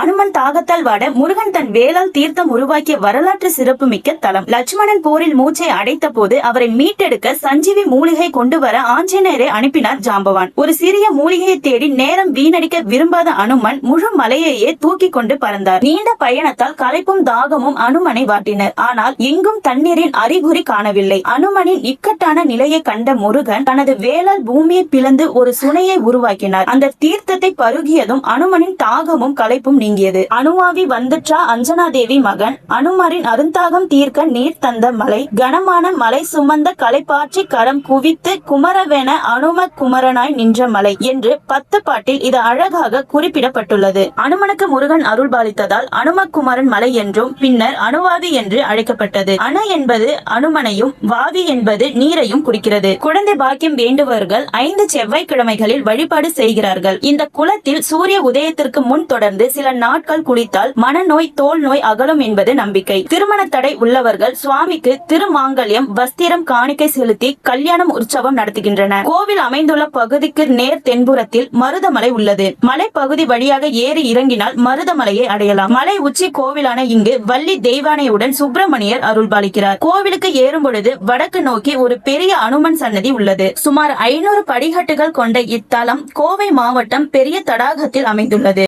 அனுமன் தாகத்தால் வாட முருகன் தன் வேளால் தீர்த்தம் உருவாக்கிய வரலாற்று சிறப்புமிக்க தலம். லட்சுமணன் போரில் மூச்சை அடைத்த போது அவரை மீட்டெடுக்க சஞ்சீவி மூலிகை கொண்டு வர ஆஞ்சநேயரை அனுப்பினார் ஜாம்பவான். ஒரு சிறிய மூலிகையை தேடி நேரம் வீணடிக்க விரும்பாத அனுமன் முழு மலையையே தூக்கி கொண்டு பறந்தார். நீண்ட பயணத்தால் களைப்பும் தாகமும் அனுமனை வாட்டினர். ஆனால் எங்கும் தண்ணீரின் அறிகுறி காணவில்லை. அனுமனின் இக்கட்டான நிலையை கண்ட முருகன் தனது வேளால் பூமியை பிளந்து ஒரு சுனையை உருவாக்கினார். அந்த தீர்த்தத்தை பருகியதும் அனுமனின் தாகமும் களைப்பும் நீங்கியது. அனுமாவி வந்துற்றா அஞ்சனா தேவி மகன். அனுமரின் அருந்தாகம் தீர்க்க நீர் தந்த மலை. கனமான மலை சுமந்த களைப்பாற்றி கரம் குவித்து குமரவென அனும குமரனாய் நின்ற மலை என்று பத்து பாட்டில் இது அழகாக குறிப்பிடப்பட்டுள்ளது. அனுமனுக்கு முருகன் அருள் பாலித்ததால் அனுமகுமரன் மலை என்றும் பின்னர் அணுவாவி என்று அழைக்கப்பட்டது. அணு என்பது அனுமனையும் வாவி என்பது நீரையும் குடிக்கிறது குழந்தை பாக்கியம் வேண்டுபவர்கள் ஐந்து செவ்வாய்க்கிழமைகளில் வழிபாடு செய்கிறார்கள். இந்த குளத்தில் சூரிய உதயத்திற்கு முன் தொடர்ந்து சில நாட்கள் குளித்தால் மனநோய் தோல் நோய் அகலும் என்பது நம்பிக்கை. திருமண தடை உள்ளவர்கள் சுவாமிக்கு திருமாங்கல்யம் வஸ்திரம் காணிக்கை செலுத்தி கல்யாணம் உற்சவம் நடத்துகின்றன கோவில் அமைந்துள்ள பகுதிக்கு நேர் தென்புறத்தில் மருதமலை உள்ளது. மலைப்பகுதி வழியாக ஏறி இறங்கினால் மருதமலையை அடையலாம். மலை உச்சி கோவிலான இங்கு வள்ளி தெய்வானையுடன் சுப்பிரமணியர் அருள்பாலிக்கிறார். கோவிலுக்கு ஏறும் பொழுது வடக்கு நோக்கி ஒரு பெரிய அனுமன் சன்னதி உள்ளது. சுமார் ஐநூறு படிகட்டுகள் கொண்ட இத்தலம் கோவை மாவட்டம் பெரிய தடாகத்தில் அமைந்துள்ளது.